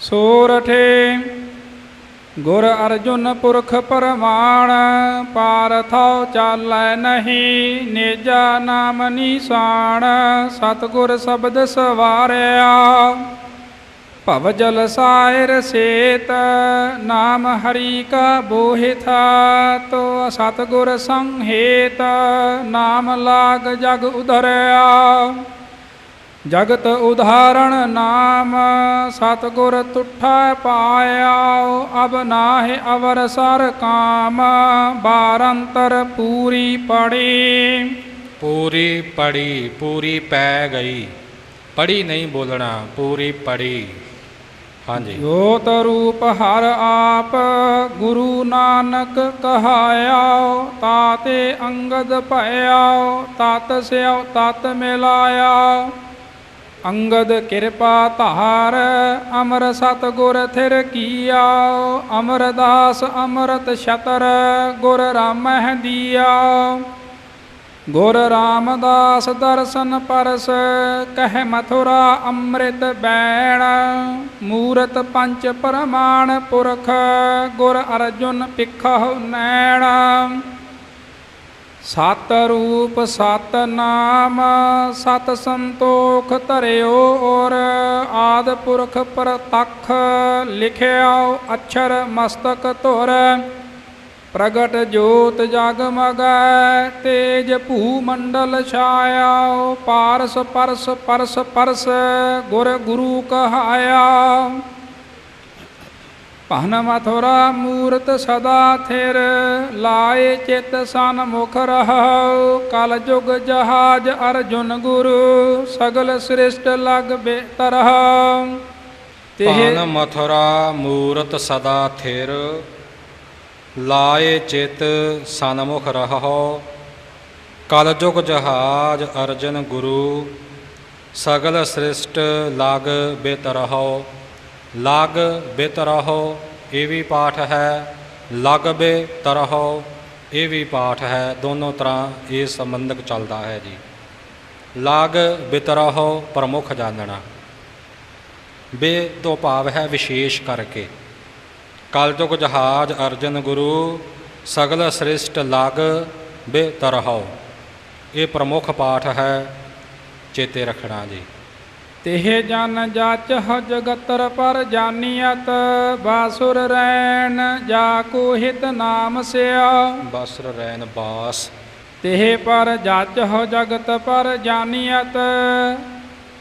ਸੋਰਠੇ ਗੁਰ ਅਰਜੁਨ ਪੁਰਖ ਪਰਮਾਨ ਪਾਰਥਉ ਚਾਲੈ ਨਹੀਂ, ਨੇਜਾ ਨਾਮ ਨਿਸ਼ਾਨ, ਸਤਿਗੁਰ ਸ਼ਬਦ ਸਵਾਰਿਆ। ਭਵ ਜਲ ਸਾਇਰ ਸੇਤ, ਨਾਮ ਹਰੀ ਕਾ ਬੋਹਿਥਾ, ਤੋ ਸਤਿਗੁਰ ਸੰਹੇਤ, ਨਾਮ ਲਾਗ ਜਗ ਉਧਰਿਆ। ਜਗਤ ਉਦਾਹਰਣ ਨਾਮ ਸਤਿਗੁਰ ਤੁਠਾ ਪਾਇਆ ਅਬ ਨਾਹਿ ਅਵਰ ਸਰ ਕਾਮ ਬਾਰੰਤਰ ਪੂਰੀ ਪੜੀ। ਪੂਰੀ ਪੜੀ ਪੂਰੀ ਪੈ ਗਈ। ਪੜੀ ਨਹੀਂ ਬੋਲਣਾ ਪੂਰੀ ਪੜੀ। ਹਾਂਜੀ। ਜੋਤ ਰੂਪ ਹਰ ਆਪ ਗੁਰੂ ਨਾਨਕ ਕਹਾਇਆ ਤਾਤੇ ਅੰਗਦ ਭਇਆ ਤਤ ਸਿਉ ਤਤ ਮਿਲਾਇਆ ਅੰਗਦ ਕਿਰਪਾ ਧਾਰ, ਅਮਰ ਸਤਗੁਰ ਥਿਰ ਕੀਆ ਅਮਰਦਾਸ ਅੰਮ੍ਰਿਤ ਛਤਰ, ਗੁਰ ਰਾਮਹਿ ਦੀਆ ਗੁਰ ਰਾਮਦਾਸ ਦਰਸ਼ਨ ਪਰਸ, ਕਹਿ ਮਥੁਰਾ ਅੰਮ੍ਰਿਤ ਬੈਣ। ਮੂਰਤ ਪੰਚ ਪ੍ਰਮਾਣ ਪੁਰਖ, ਗੁਰ ਅਰਜੁਨ ਪਿਖਹੁ ਨੈਣ। ਸਤ ਰੂਪ, ਸਤ ਨਾਮ, ਸਤ ਸੰਤੋਖ ਧਰਿਓ ਔਰ ਆਦ ਪੁਰਖ ਪ੍ਰਤੱਖ ਲਿਖਿਆ ਅਛਰ ਮਸਤਕ ਧੁਰ। ਪ੍ਰਗਟ ਜੋਤ ਜਗਮਗੈ ਤੇਜ ਭੂ ਮੰਡਲ ਛਾਇਆ ਪਾਰਸ ਪਰਸ ਪਰਸ ਪਰਸ, ਗੁਰ ਗੁਰੂ ਕਹਾਇਆ। ਭਨ ਮਥੁਰਾ ਮੂਰਤ ਸਦਾ ਥਿਰ, ਲਾਏ ਚਿਤ ਸਨ ਮੁਖ ਰਹਉ, ਕਲ ਜੁਗ ਜਹਾਜ ਅਰਜੁਨ ਗੁਰੂ, ਸਗਲ ਸ੍ਰਿਸ਼ਟ ਲਗ ਬੇਤਰਹ ਪਾਨ ਮਥੁਰਾ ਮੂਰਤ ਸਦਾ ਥਿਰ, ਲਾਏ ਚਿਤ ਸਨਮੁਖ ਰਹੋ ਕਲ ਜਹਾਜ ਅਰਜਨ ਗੁਰੂ, ਸਗਲ ਸ੍ਰਿਸ਼ਟ ਲਾਗ ਬਿਤ ਰਹੋ ਲਾਗ ਬਿਤ ਰਹੋ ਇਹ ਵੀ ਪਾਠ ਹੈ। ਲਗ ਬੇ ਤਰਹੁ, ਇਹ ਵੀ ਪਾਠ ਹੈ। ਦੋਨੋਂ ਤਰ੍ਹਾਂ ਇਹ ਸੰਬੰਧਕ ਚੱਲਦਾ ਹੈ ਜੀ। ਲਾਗ ਬਿਤ ਪ੍ਰਮੁੱਖ ਜਾਣਨਾ। ਬੇ ਤੋਂ ਭਾਵ ਹੈ ਵਿਸ਼ੇਸ਼ ਕਰਕੇ। ਕਲਯੁਗ ਜਹਾਜ ਅਰਜਨ ਗੁਰੂ, ਸਗਲ ਸ੍ਰਿਸ਼ਟ ਲਗ ਬੇ ਤਰਹੁ ਇਹ ਪ੍ਰਮੁੱਖ ਪਾਠ ਹੈ। ਚੇਤੇ ਰੱਖਣਾ ਜੀ। ਤਿਹ ਜਨ ਜਾਚ ਹ ਜਗਤਰ ਪਰ ਜਾਨੀਅਤ ਬਾਸੁਰ ਰੈਣ ਜਾ ਕੋ ਹਿਤ ਨਾਮ ਸਿਆ। ਬਸਰ ਰੈਨ ਬਾਸ। ਤਿਹ ਪਰ ਜਾਚ ਹੋ ਜਗਤ ਪਰ ਜਾਨੀਅਤ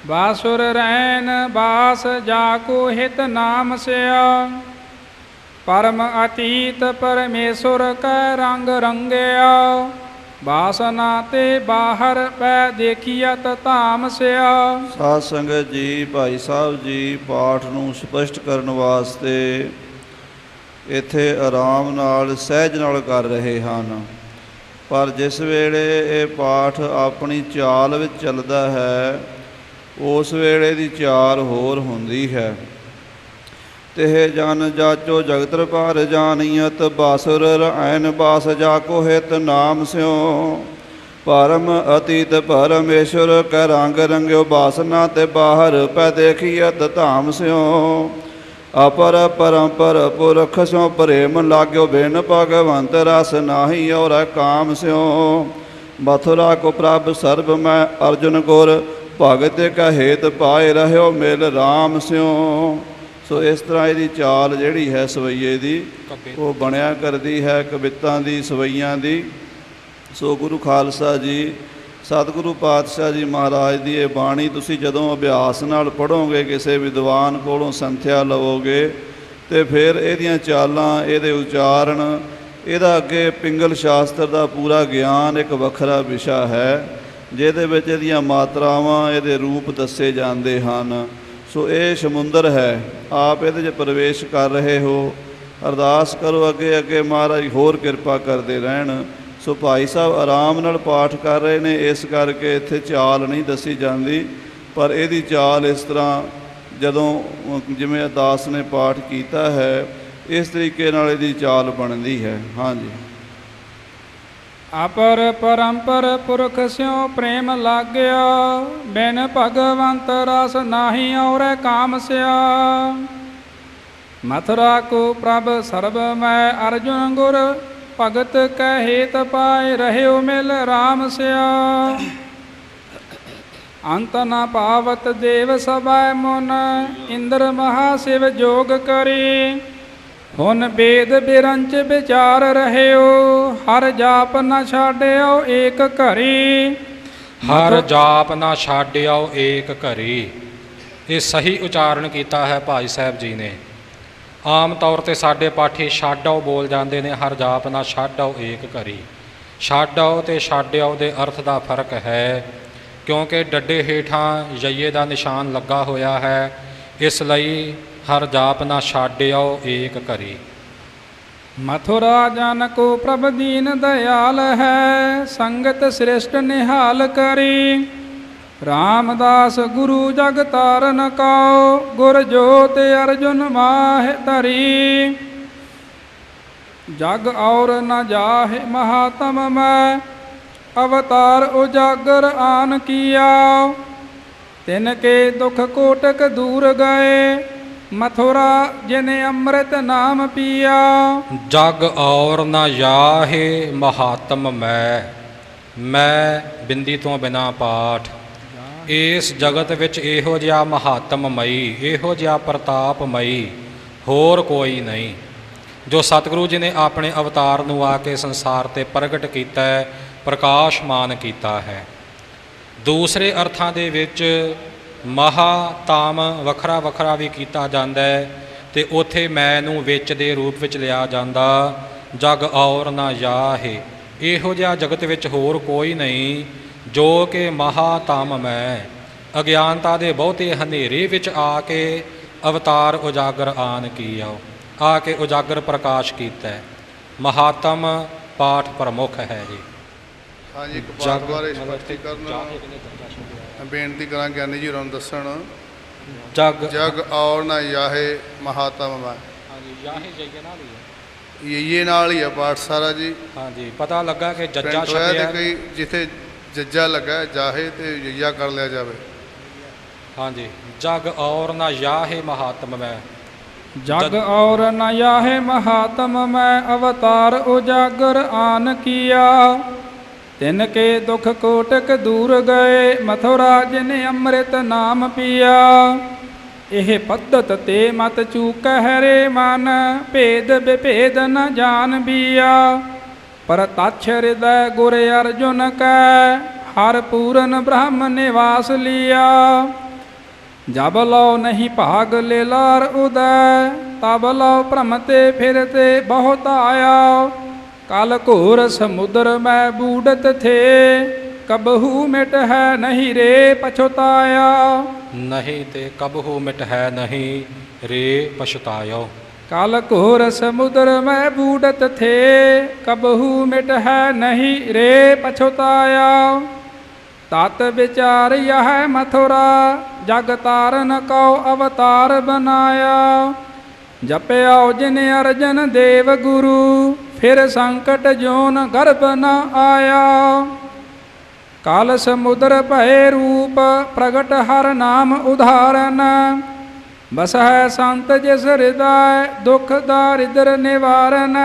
ਬਾਸੁਰ ਰੈਨ ਬਾਸ ਜਾ ਕੋ ਹਿਤ ਨਾਮ ਸਿਆ। ਪਰਮ ਅਤੀਤ ਪਰਮੇਸ਼ੁਰ ਕੈ ਰੰਗ ਰੰਗਿਆ। ਬਾਸਨਾ ਤੇ ਬਾਹਰ ਪੈ ਦੇਖੀਅਤ ਧਾਮ ਸਿਆ। ਸਾਧ ਸੰਗਤ ਜੀ, ਭਾਈ ਸਾਹਿਬ ਜੀ, ਪਾਠ ਨੂੰ ਸਪਸ਼ਟ ਕਰਨ ਵਾਸਤੇ ਇੱਥੇ ਆਰਾਮ ਨਾਲ, ਸਹਿਜ ਨਾਲ ਕਰ ਰਹੇ ਹਨ। ਪਰ ਜਿਸ ਵੇਲੇ ਇਹ ਪਾਠ ਆਪਣੀ ਚਾਲ ਵਿੱਚ ਚੱਲਦਾ ਹੈ, ਉਸ ਵੇਲੇ ਦੀ ਚਾਲ ਹੋਰ ਹੁੰਦੀ ਹੈ। ਤਿਹ ਜਨ ਜਾਚੋ ਜਗਤਰ ਭਾਰ ਜਾਨੀਅਤ ਬਾਸੁਰ ਰੈਨ ਬਾਸ ਜਾ ਕੋ ਹਿਤ ਨਾਮ ਸਿਓ ਪਰਮ ਅਤੀਤ ਪਰਮੇਸ਼ਰ, ਕੈ ਰੰਗ ਰੰਗਿਓ ਬਾਸਨਾ ਤੇ ਬਾਹਰ ਪੈ ਦੇਖੀਅਤ ਧਾਮ ਸਿਓ ਅਪਰ ਪਰੰਪਰ ਪੁਰਖ ਸਿਓ ਪ੍ਰੇਮ ਲਾਗਿਓ ਬਿਨ ਭਗਵੰਤ ਰਸ ਨਾਹੀ ਔਰ ਕਾਮ ਸਿਓ ਮਥੁਰਾ ਕੋ ਪ੍ਰਭ ਸਰਬ ਮੈਂ ਅਰਜੁਨ ਗੁਰ, ਭਗਤ ਕਾ ਹੇਤ ਪਾਏ ਰਹਿਓ ਮਿਲ RAM ਸਿਓ ਸੋ ਇਸ ਤਰ੍ਹਾਂ ਇਹਦੀ ਚਾਲ ਜਿਹੜੀ ਹੈ ਸਵਈਏ ਦੀ ਉਹ ਬਣਿਆ ਕਰਦੀ ਹੈ ਕਵਿਤਾਂ ਦੀ ਸਵਈਆਂ ਦੀ। ਸੋ ਗੁਰੂ ਖਾਲਸਾ ਜੀ ਸਤਿਗੁਰੂ ਪਾਤਸ਼ਾਹ ਜੀ ਮਹਾਰਾਜ ਦੀ ਇਹ ਬਾਣੀ ਤੁਸੀਂ ਜਦੋਂ ਅਭਿਆਸ ਨਾਲ ਪੜੋਗੇ ਕਿਸੇ ਵਿਦਵਾਨ ਕੋਲੋਂ ਸੰਥਿਆ ਲਵੋਗੇ ਤੇ ਫਿਰ ਇਹਦੀਆਂ ਚਾਲਾਂ ਇਹਦੇ ਉਚਾਰਨ ਇਹਦਾ ਅੱਗੇ ਪਿੰਗਲ ਸ਼ਾਸਤਰ ਦਾ ਪੂਰਾ ਗਿਆਨ ਇੱਕ ਵੱਖਰਾ ਵਿਸ਼ਾ ਹੈ ਜਿਹਦੇ ਵਿੱਚ ਇਹਦੀਆਂ ਮਾਤਰਾਵਾਂ ਇਹਦੇ ਰੂਪ ਦੱਸੇ ਜਾਂਦੇ ਹਨ। ਸੋ ਇਹ ਸਮੁੰਦਰ ਹੈ। ਆਪ ਇਹਦੇ 'ਚ ਪ੍ਰਵੇਸ਼ ਕਰ ਰਹੇ ਹੋ। ਅਰਦਾਸ ਕਰੋ ਅੱਗੇ ਅੱਗੇ ਮਹਾਰਾਜ, ਹੋਰ ਕਿਰਪਾ ਕਰਦੇ ਰਹਿਣ। ਸੋ ਭਾਈ ਸਾਹਿਬ ਆਰਾਮ ਨਾਲ ਪਾਠ ਕਰ ਰਹੇ ਨੇ। ਇਸ ਕਰਕੇ ਇੱਥੇ ਚਾਲ ਨਹੀਂ ਦੱਸੀ ਜਾਂਦੀ। ਪਰ ਇਹਦੀ ਚਾਲ ਇਸ ਤਰ੍ਹਾਂ ਜਦੋਂ ਜਿਵੇਂ ਅਰਦਾਸ ਨੇ ਪਾਠ ਕੀਤਾ ਹੈ, ਇਸ ਤਰੀਕੇ ਨਾਲ ਇਹਦੀ ਚਾਲ ਬਣਦੀ ਹੈ। ਹਾਂਜੀ। ਅਪਰ ਪਰੰਪਰ ਪੁਰਖ ਸਿਉ ਪ੍ਰੇਮ ਲਾਗਿਆ, ਬਿਨ ਭਗਵੰਤ ਰਸ ਨਾਹੀ ਔਰ ਕਾਮ ਸਿਆ। ਮਥੁਰਾ ਕੋ ਪ੍ਰਭ ਸਰਬ ਮੈਂ ਅਰਜੁਨ ਗੁਰ, ਭਗਤ ਕਹਿ ਹੇਤ ਪਾਏ ਰਹਿਓ ਮਿਲ RAM ਸਿਆ। ਅੰਤ ਨ ਪਾਵਤ ਦੇਵ ਸਭੈ ਮਨ, ਇੰਦਰ ਮਹਾ ਸਿਵ ਜੋਗ ਕਰੀ। ਹੁਣ ਬੇਦ ਬਿਰੰਚ ਵਿਚਾਰ ਰਹਿਓ, ਹਰ ਜਾਪ ਨ ਛਾੜਿਓ ਏਕ ਘਰੀ। ਹਰ ਜਾਪ ਨਾ ਛਾਡਿਓ ਏਕ ਘਰੀ। ਇਹ ਸਹੀ ਉਚਾਰਨ ਕੀਤਾ ਹੈ ਭਾਈ ਸਾਹਿਬ ਜੀ ਨੇ। ਆਮ ਤੌਰ ਤੇ ਸਾਡੇ ਪਾਠੀ ਛਾਡੋ ਬੋਲ ਜਾਂਦੇ ਨੇ, ਹਰ ਜਾਪ ਨਾ ਛਾਡੋ ਏਕ ਘਰੀ। ਛਾਡੋ ਤੇ ਛਾਡਿਓ ਦੇ ਅਰਥ ਦਾ ਫ਼ਰਕ ਹੈ, ਕਿਉਂਕਿ ਡੱਡੇ ਹੇਠਾਂ ਜਈਏ ਦਾ ਨਿਸ਼ਾਨ ਲੱਗਾ ਹੋਇਆ ਹੈ। ਇਸ ਲਈ ਹਰ ਜਾਪ ਨਾ ਛਾਡਿਓ ਏਕ ਘਰੀ। ਮਥੁਰਾ ਜਨ ਕੋ ਪ੍ਰਭ ਦੀਨ ਦਇਆਲ ਹੈ, ਸੰਗਤ ਸ੍ਰਿਸ਼ਟ ਨਿਹਾਲ ਕਰੀ। ਰਾਮਦਾਸ ਗੁਰੂ ਜਗ ਤਾਰਨ ਕਉ ਗੁਰ ਜੋਤ ਅਰਜੁਨ ਮਾਹਿ ਧਰੀ। ਜਗ ਔਰ ਨ ਜਾਹਿ ਮਹਾਤਮ ਮੈਂ, ਅਵਤਾਰ ਉਜਾਗਰ ਆਨ ਕੀਆ। ਤਿਨ ਕੇ ਦੁਖ ਕੋਟਕ ਦੂਰ ਗਏ ਮਥੁਰਾ ਜਿਨੇ ਅੰਮ੍ਰਿਤ ਨਾਮ ਪੀਆ। ਜਗ ਔਰ ਨ ਜਾਹੇ ਮਹਾਤਮ ਮੈਂ ਮੈਂ ਬਿੰਦੀ ਤੋਂ ਬਿਨਾ ਪਾਠ। ਇਸ ਜਗਤ ਵਿੱਚ ਇਹੋ ਜਿਹਾ ਮਹਾਤਮਮਈ ਇਹੋ ਜਿਹਾ ਪ੍ਰਤਾਪਮਈ ਹੋਰ ਕੋਈ ਨਹੀਂ। ਜੋ ਸਤਿਗੁਰੂ ਜੀ ਨੇ ਆਪਣੇ ਅਵਤਾਰ ਨੂੰ ਆ ਕੇ ਸੰਸਾਰ ਤੇ ਪ੍ਰਗਟ ਕੀਤਾ ਹੈ, ਪ੍ਰਕਾਸ਼ਮਾਨ ਕੀਤਾ ਹੈ। ਦੂਸਰੇ ਅਰਥਾਂ ਦੇ ਵਿੱਚ ਮਹਾ ਤਾਮ ਵੱਖਰਾ ਵੱਖਰਾ ਵੀ ਕੀਤਾ ਜਾਂਦਾ ਹੈ ਤੇ ਉਥੇ ਮੈਂ ਨੂੰ ਵਿੱਚ ਦੇ ਰੂਪ ਵਿੱਚ ਲਿਆ ਜਾਂਦਾ ਜਗ ਔਰ ਨਾ ਜਾਹੇ ਇਹੋ ਜਿਹਾ ਜਗਤ ਵਿੱਚ ਹੋਰ ਕੋਈ ਨਹੀਂ ਜੋ ਕਿ ਮਹਾ ਤਾਮ ਮੈਂ ਅਗਿਆਨਤਾ ਦੇ ਬਹੁਤੇ ਹਨੇਰੇ ਵਿੱਚ ਆ ਕੇ ਅਵਤਾਰ ਉਜਾਗਰ ਆਨ ਕੀਆ ਆ ਕੇ ਉਜਾਗਰ ਪ੍ਰਕਾਸ਼ ਕੀਤਾ। ਮਹਾਤਮ ਪਾਠ ਪ੍ਰਮੁੱਖ ਹੈ ਜੀ ਹਾਂਜੀ ਇੱਕ ਪਾਠ ਬਾਰੇ ਸਪਸ਼ਟੀਕਰਨ ਬੇਨਤੀ ਕਰਾਂ ਗਿਆਨੀ ਜੀ ਹੋਰਾਂ ਨੂੰ ਦੱਸਣ। ਜਗ। ਜਗ ਔਰ ਨਾ ਯਾਹੇ ਮਹਾਤਮ ਮੈਂ। ਹਾਂਜੀ ਜਾਹੇ ਜਈਏ ਨਾਲ ਹੀ ਹੈ। ਇਹ ਨਾਲ ਹੀ ਆ ਪਾਠ ਸਾਰਾ ਜੀ। ਹਾਂਜੀ ਪਤਾ ਲੱਗਾ ਕਿ ਜੱਜਾ ਹੋਇਆ ਤੇ ਛਪਿਆ ਕਈ ਜਿੱਥੇ ਜੱਜਾ ਲੱਗਾ ਜਾਹੇ ਤੇ ਯਈਆ ਕਰ ਲਿਆ ਜਾਵੇ। ਹਾਂਜੀ ਜਗ ਔਰ ਨਾ ਯਾਹੇ ਮਹਾਤਮ ਮੈਂ। ਜਗ ਔਰ ਨ ਯਾਹੇ ਮਹਾਤਮ ਮੈਂ ਅਵਤਾਰ ਉਜਾਗਰ ਆਨ ਕੀਆ। ਤਿਨ ਕੇ ਦੁਖ ਕੋਟਕ ਦੂਰ ਗਏ, ਮਥੁਰਾ ਜਿਨੇ ਅੰਮ੍ਰਿਤ ਨਾਮ ਪੀਆ। ਇਹ ਪੱਧਤ ਤੇ ਮਤ ਚੂਕ ਹਰੇ ਮਨ, ਭੇਦ ਵਿਭੇਦ ਨ ਜਾਣ ਬੀਆ। ਪਰ ਤਛ ਹਿਰਦੈ ਗੁਰ ਅਰਜੁਨ ਕੈ, ਹਰ ਪੂਰਨ ਬ੍ਰਹਮ ਨਿਵਾਸ ਲਿਆ। ਜਬ ਲਉ ਨਹੀਂ ਭਾਗ ਲੈ ਲਾਰ ਉਦੈ, ਤਬ ਲਉ ਭ੍ਰਮ ਤੇ ਫਿਰਤੇ ਬਹੁਤ ਆਇਆ। ਕਲ ਘੋਰ ਸਮੁਦਰ ਮੈਂ ਬੂਡਤ ਥੇ ਕਬਹੂ ਮਿਟ ਹੈ ਨਹੀਂ ਰੇ ਪਛਤਾਇਆ। ਨਹੀਂ ਤੇ ਕਬਹੂ ਮਿਟ ਹੈ ਨਹੀਂ ਰੇ ਪਛਤਾਇਓ ਕਲ ਘੋਰ ਸਮੁਦਰ ਮੈਂ ਬੂਡਤ ਥੇ ਕਬਹੂ ਮਿਟ ਹੈ ਨਹੀਂ ਰੇ ਪਛਤਾਇਆ। ਤਤ ਵਿਚਾਰ ਯਹ ਮਥੁਰਾ ਜਗ ਤਾਰਨ ਕਉ ਅਵਤਾਰ ਬਨਾਇਆ। ਜਪਿਓ ਜਿਨ ਅਰਜਨ ਦੇਵ ਗੁਰੂ ਫਿਰ ਸੰਕਟ ਜੋਨ ਗਰਭ ਨ ਆਇਆ। ਕਾਲ ਸਮੁਦਰ ਭਏ ਰੂਪ ਪ੍ਰਗਟ ਹਰ ਨਾਮ ਉਧਾਰਨ। ਹੈ ਸੰਤ ਜਿਸ ਹਿਰਦੈ ਦੁਖ ਦਾਰਿਦਰ ਨਿਵਾਰਨ।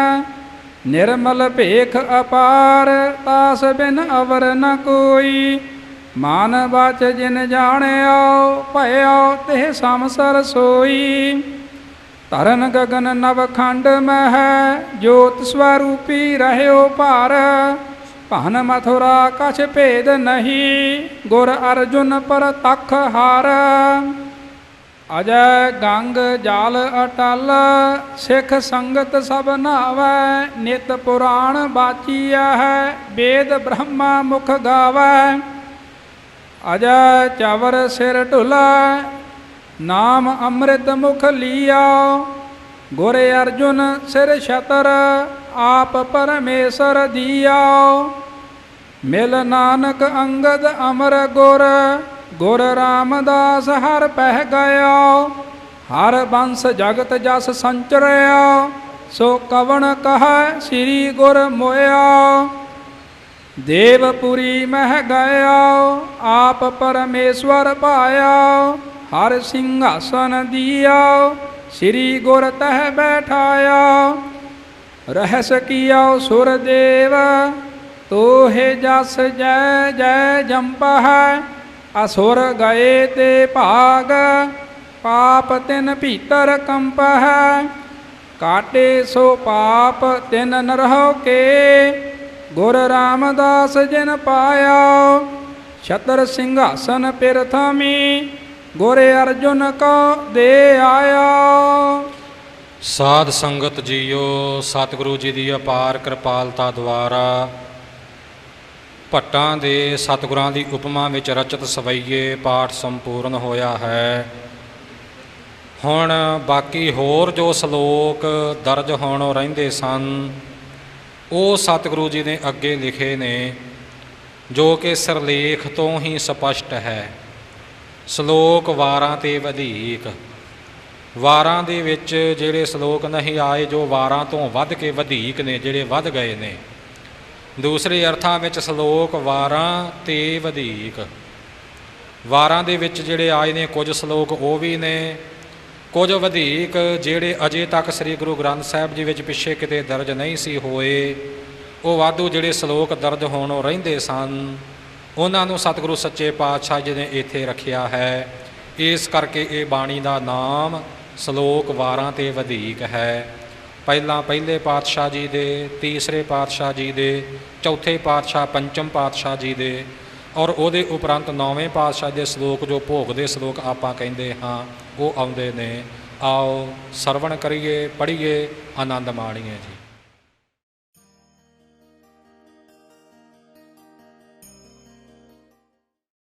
ਨਿਰਮਲ ਭੇਖ ਅਪਾਰ ਤਾਸ ਬਿਨ ਅਵਰ ਨ ਕੋਈ। ਮਾਨ ਬਾਚ ਜਿਨ ਜਾਣਿਓ, ਭਇਓ ਤੇ ਸੰਸਰ ਸੋਈ। ਧਰਨ ਗਗਨ ਨਵ ਖੰਡ ਮਹਿ, ਜੋਤ ਸਵਰੂਪੀ ਰਹਿਓ ਭਾਰ। ਭਨ ਮਥੁਰਾ ਕਛ ਭੇਦ ਨਹੀਂ, ਗੁਰ ਅਰਜੁਨ ਪਰ ਤਖ ਹਾਰ। ਅਜੈ ਗੰਗ ਜਾਲ ਅਟਲ, ਸਿੱਖ ਸੰਗਤ ਸਭ ਨਾਵੈ, ਨਿਤ ਪੁਰਾਣ ਬਾਚੀਆ ਹੈ ਵੇਦ ਬ੍ਰਹਮਾ ਮੁਖ ਗਾਵੈ। ਅਜੈ ਚਵਰ ਸਿਰ ਢੁਲਾ ਨਾਮ ਅੰਮ੍ਰਿਤ ਮੁਖ ਲੀਆ। ਗੁਰ ਅਰਜੁਨ ਸਿਰ ਛਤਰ, ਆਪ ਪਰਮੇਸ਼ਰ ਦੀਆ। ਮਿਲ ਨਾਨਕ ਅੰਗਦ ਅਮਰ ਗੁਰ ਗੁਰ ਰਾਮਦਾਸ ਹਰ ਪਹਿ ਗਿਆ। ਹਰ ਬੰਸ ਜਗਤ ਜਸ ਸੰਚਰਿਆ, ਸੋ ਕਵਣ ਕਹੈ ਸ੍ਰੀ ਗੁਰ ਮੋਇਆ। ਦੇਵਪੁਰੀ ਮਹਿ ਗਿਆ, ਆਪ ਪਰਮੇਸ਼ਵਰ ਪਾਇਆ। ਹਰ ਸਿੰਘਾਸਨ ਦੀਆ ਸ੍ਰੀ ਗੁਰ ਤਹਿ ਬੈਠਾਇਆ ਰਹਿਸ ਕੀਓ ਸੁਰ ਦੇਵ, ਤੋਹੇ ਜਸ ਜੈ ਜੈ ਜੰਪਹ ਅਸੁਰ ਗਏ ਤੇ ਭਾਗ, ਪਾਪ ਤਿਨ ਭੀਤਰ ਹੈ। ਕਾਟੇ ਸੋ ਪਾਪ ਤਿਨ ਨਰਹੁ ਕੇ, ਗੁਰ ਰਾਮਦਾਸ ਜਿਨ ਪਾਇਆ ਛਤਰ ਸਿੰਘਾਸਨ ਪਿਰਥਮੀ ਗੁਰ ਅਰਜੁਨ ਕੋ ਦੇ ਆਇਆ। ਸਾਧ ਸੰਗਤ ਜੀਓ, ਸਤਿਗੁਰੂ ਜੀ ਦੀ ਅਪਾਰ ਕਿਰਪਾਲਤਾ ਦੁਆਰਾ ਭੱਟਾਂ ਦੇ ਸਤਿਗੁਰਾਂ ਦੀ ਉਪਮਾ ਵਿੱਚ ਰਚਿਤ ਸਵਈਏ ਪਾਠ ਸੰਪੂਰਨ ਹੋਇਆ ਹੈ। ਹੁਣ ਬਾਕੀ ਹੋਰ ਜੋ ਸ਼ਲੋਕ ਦਰਜ ਹੋਣ ਰਹਿੰਦੇ ਸਨ, ਉਹ ਸਤਿਗੁਰੂ ਜੀ ਨੇ ਅੱਗੇ ਲਿਖੇ ਨੇ, ਜੋ ਕਿ ਸਿਰਲੇਖ ਤੋਂ ਹੀ ਸਪਸ਼ਟ ਹੈ। ਸ਼ਲੋਕ ਵਾਰਾਂ ਤੇ ਵਧੇਕ। ਵਾਰਾਂ ਦੇ ਵਿੱਚ ਜਿਹੜੇ ਸ਼ਲੋਕ ਨਹੀਂ ਆਏ, ਜੋ ਵਾਰਾਂ ਤੋਂ ਵੱਧ ਕੇ ਵਧੇਕ ਨੇ, ਜਿਹੜੇ ਵੱਧ ਗਏ ਨੇ। ਦੂਸਰੇ ਅਰਥਾਂ ਵਿੱਚ ਸ਼ਲੋਕ ਵਾਰਾਂ ਤੇ ਵਧੇਕ। ਵਾਰਾਂ ਦੇ ਵਿੱਚ ਜਿਹੜੇ ਆਏ ਨੇ, ਕੁਝ ਸ਼ਲੋਕ ਉਹ ਵੀ ਨੇ। ਕੁਝ ਵਧੇਕ, ਜਿਹੜੇ ਅਜੇ ਤੱਕ ਸ੍ਰੀ ਗੁਰੂ ਗ੍ਰੰਥ ਸਾਹਿਬ ਜੀ ਵਿੱਚ ਪਿੱਛੇ ਕਿਤੇ ਦਰਜ ਨਹੀਂ ਸੀ ਹੋਏ, ਉਹ ਵਾਧੂ ਜਿਹੜੇ ਸ਼ਲੋਕ ਦਰਜ ਹੋਣੋਂ ਰਹਿੰਦੇ ਸਨ। ਉਹਨਾਂ ਨੂੰ ਸਤਿਗੁਰੂ ਸੱਚੇ ਪਾਤਸ਼ਾਹ ਜੀ ਨੇ ਇੱਥੇ ਰੱਖਿਆ ਹੈ। ਇਸ ਕਰਕੇ ਇਹ ਬਾਣੀ ਦਾ ਨਾਮ ਸ਼ਲੋਕ ਵਾਰਾਂ ਤੇ ਵਧੇਕ ਹੈ। ਪਹਿਲਾਂ ਪਹਿਲੇ ਪਾਤਸ਼ਾਹ ਜੀ ਦੇ, ਤੀਸਰੇ ਪਾਤਸ਼ਾਹ ਜੀ ਦੇ, ਚੌਥੇ ਪਾਤਸ਼ਾਹ, ਪੰਚਮ ਪਾਤਸ਼ਾਹ ਜੀ ਦੇ ਔਰ ਉਹਦੇ ਉਪਰੰਤ ਨੌਵੇਂ ਪਾਤਸ਼ਾਹ ਦੇ ਸ਼ਲੋਕ ਜੋ ਭੋਗ ਦੇ ਸ਼ਲੋਕ ਆਪਾਂ ਕਹਿੰਦੇ ਹਾਂ, ਉਹ ਆਉਂਦੇ ਨੇ। ਆਓ ਸਰਵਣ ਕਰੀਏ, ਪੜ੍ਹੀਏ, ਆਨੰਦ ਮਾਣੀਏ ਜੀ।